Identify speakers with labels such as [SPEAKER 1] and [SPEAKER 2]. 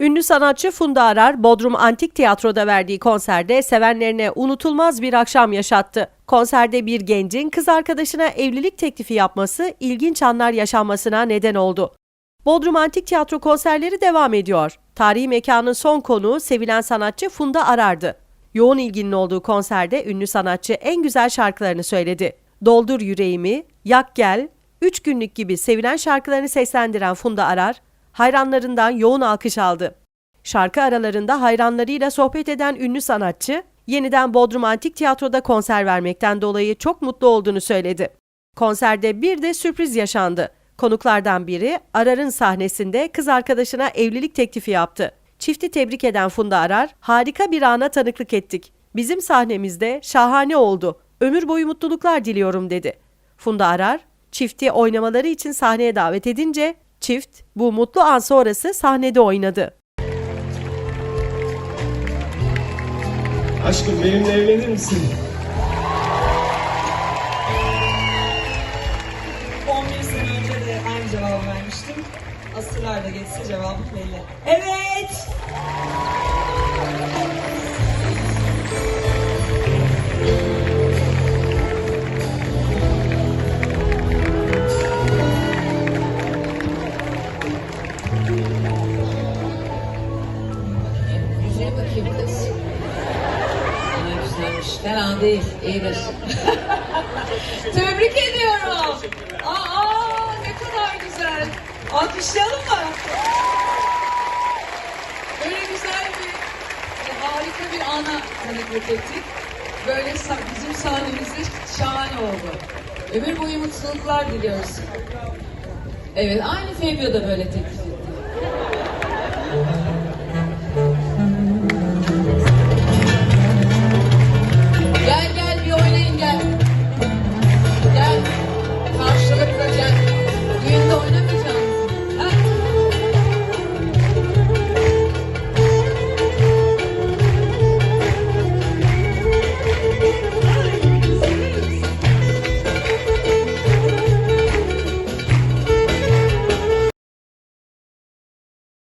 [SPEAKER 1] Ünlü sanatçı Funda Arar, Bodrum Antik Tiyatro'da verdiği konserde sevenlerine unutulmaz bir akşam yaşattı. Konserde bir gencin kız arkadaşına evlilik teklifi yapması ilginç anlar yaşanmasına neden oldu. Bodrum Antik Tiyatro konserleri devam ediyor. Tarihi mekanın son konuğu sevilen sanatçı Funda Arar'dı. Yoğun ilginin olduğu konserde ünlü sanatçı en güzel şarkılarını söyledi. Doldur Yüreğimi, Yak Gel, Üç Günlük gibi sevilen şarkılarını seslendiren Funda Arar, hayranlarından yoğun alkış aldı. Şarkı aralarında hayranlarıyla sohbet eden ünlü sanatçı, yeniden Bodrum Antik Tiyatro'da konser vermekten dolayı çok mutlu olduğunu söyledi. Konserde bir de sürpriz yaşandı. Konuklardan biri Arar'ın sahnesinde kız arkadaşına evlilik teklifi yaptı. Çifti tebrik eden Funda Arar, harika bir ana tanıklık ettik. Bizim sahnemizde şahane oldu. Ömür boyu mutluluklar diliyorum dedi. Funda Arar, çifti oynamaları için sahneye davet edince çift bu mutlu an sonrası sahnede oynadı.
[SPEAKER 2] Aşkım benimle evlenir misin?
[SPEAKER 3] 11 sene önce de aynı cevabı vermiştim. Asırlar da geçse cevabı belli. Evet.
[SPEAKER 4] Bakayım kız. Aa, güzelmiş. Fena değil. İyidir. Tebrik ediyorum. Aa ne kadar güzel.
[SPEAKER 3] Alkışlayalım mı?
[SPEAKER 4] Böyle güzel bir, e, harika bir ana tanıklık ettik. Böyle sa- bizim sahnemizde şahane oldu. Ömür boyu mutluluklar diliyoruz. Evet, aynı Fabio da böyle etti.